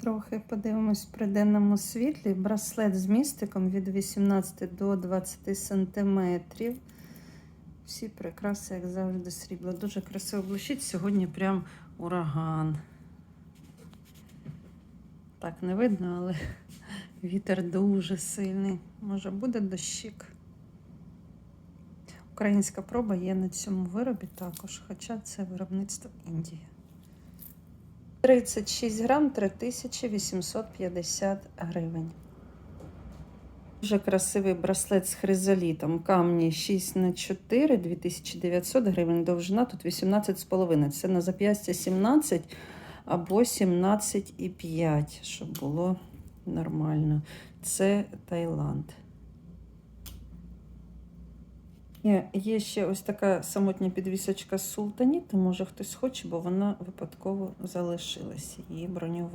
Трохи подивимось при денному світлі. Браслет з містиком від 18 до 20 сантиметрів. Всі прикраси, як завжди, срібло. Дуже красиво блищить. Сьогодні прям ураган. Так, не видно, але вітер дуже сильний. Може буде дощик. Українська проба є на цьому виробі також, хоча це виробництво Індії. 36 грам 3850 гривень. Дуже красивий браслет з хризолітом. Камні 6 на 4 2900 гривень. Довжина тут 18,5. Це на зап'ястя 17 або 17,5, щоб було нормально. Це Таїланд. Є, ще ось така самотня підвісочка з султаніту, може хтось хоче, бо вона випадково залишилась. Її бронювала.